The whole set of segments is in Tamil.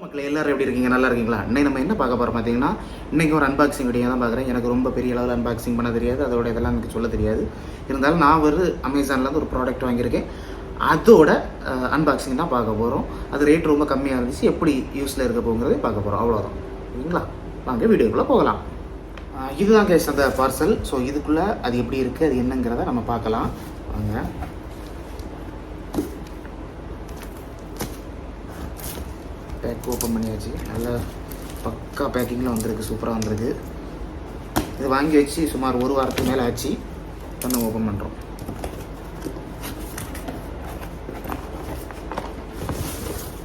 மக்கள் எல்லாரும் எப்படி இருக்கீங்க? நல்லா இருக்கீங்களா? இன்னைக்கு நம்ம என்ன பார்க்க போகிறோம் பார்த்தீங்கன்னா இன்றைக்கி ஒரு அன்பாக்சிங் வீடியோ தான் பார்க்குறேன். எனக்கு ரொம்ப பெரிய அளவில் அன்பாக்சிங் பண்ண தெரியாது. அதோட இதெல்லாம் எனக்கு சொல்ல தெரியாது. இருந்தாலும் நான் ஒரு அமேசான்லேருந்து ஒரு ப்ராடக்ட் வாங்கியிருக்கேன். அதோட அன்பாக்சிங் தான் பார்க்க போகிறோம் அது ரேட் ரொம்ப கம்மியாக இருந்துச்சு. எப்படி யூஸில் இருக்க போங்கிறதே பார்க்க போகிறோம் அவ்வளோதான் சரிங்களா? வாங்க வீடியோக்குள்ளே போகலாம். இதுதான் கேஸ் அந்த பார்சல் ஸோ இதுக்குள்ளே அது எப்படி இருக்குது அது என்னங்கிறத நம்ம பார்க்கலாம். வாங்க. பேக் ஓப்பன் பண்ணியாச்சு. நல்ல பக்கா பேக்கிங்கில் வந்திருக்கு. சூப்பராக வந்திருக்கு. இது வாங்கி வச்சு சுமார் ஒரு வாரத்துக்கு மேலே ஆச்சு. பண்ண ஓப்பன் பண்ணுறோம்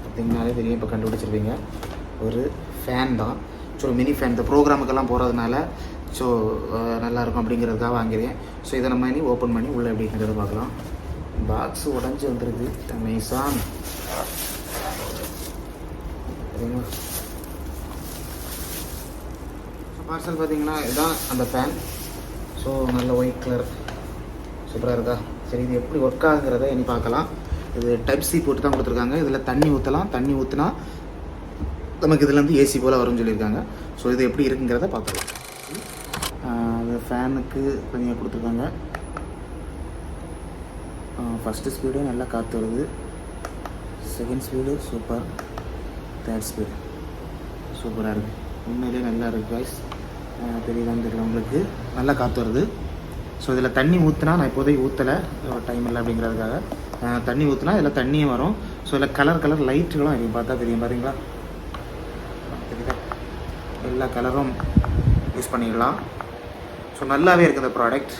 பார்த்தீங்கனாலே தெரியும். இப்போ கண்டுபிடிச்சிருப்பீங்க. ஒரு ஃபேன் தான். ஸோ மினி ஃபேன் இந்த ப்ரோக்ராமுக்கெல்லாம் போகிறதுனால ஸோ நல்லாயிருக்கும் அப்படிங்கிறதுக்காக வாங்கியிருக்கேன். ஸோ இதை நம்ம இனி ஓப்பன் பண்ணி உள்ளே எப்படிங்கிறத பார்க்கலாம். பாக்ஸ் உடஞ்சி வந்திருக்கு. அமேசான் சரிங்களா பார்சல் பார்த்தீங்கன்னா இதுதான் அந்த ஃபேன் ஸோ நல்ல ஒயிட் கலர் சூப்பராக இருக்கா? சரி இது எப்படி ஒர்க் ஆகுங்கிறத இனி பார்க்கலாம். இது டைப் சி போட்டு தான் கொடுத்துருக்காங்க. இதில் தண்ணி ஊற்றலாம் தண்ணி ஊற்றினா நமக்கு இதுலேருந்து ஏசி போல் வரும்னு சொல்லியிருக்காங்க. ஸோ இது எப்படி இருக்குங்கிறத பார்க்கலாம் அது ஃபேனுக்கு தனியாக கொடுத்துருக்காங்க. ஃபஸ்ட்டு ஸ்பீடு நல்லா காற்று வருது. Second speed super third speed சூப்பராக இருக்குது உண்மையிலே நல்லா இருக்குது guys. தெரியுதான்னு தெரியல உங்களுக்கு. நல்லா காற்று வருது. ஸோ இதில் தண்ணி ஊற்றினா நான் இப்போதைக்கு ஊற்றலை டைம் இல்லை அப்படிங்கிறதுக்காக. தண்ணி ஊற்றினா இதில் தண்ணியும் வரும். ஸோ இதில் கலர் கலர் லைட்டுகளும் இருக்கும் பார்த்தா தெரியும். பார்த்தீங்களா தெரியுதா? எல்லா கலரும் யூஸ் பண்ணிக்கலாம் ஸோ நல்லாவே இருக்குது இந்த ப்ராடக்ட்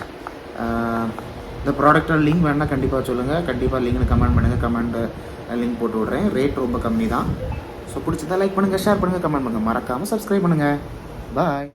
இந்த ப்ராடக்டோட லிங்க் வேணால் கண்டிப்பாக சொல்லுங்கள் கண்டிப்பாக லிங்க்னு கமெண்ட் பண்ணுங்கள் கமெண்ட் லிங்க் போட்டு விட்றேன். ரேட் ரொம்ப கம்மி தான் ஸோ பிடிச்சதா லைக் பண்ணுங்கள் ஷேர் பண்ணுங்கள் கமெண்ட் பண்ணுங்கள் மறக்காமல் சப்ஸ்கிரைப் பண்ணுங்கள் பாய்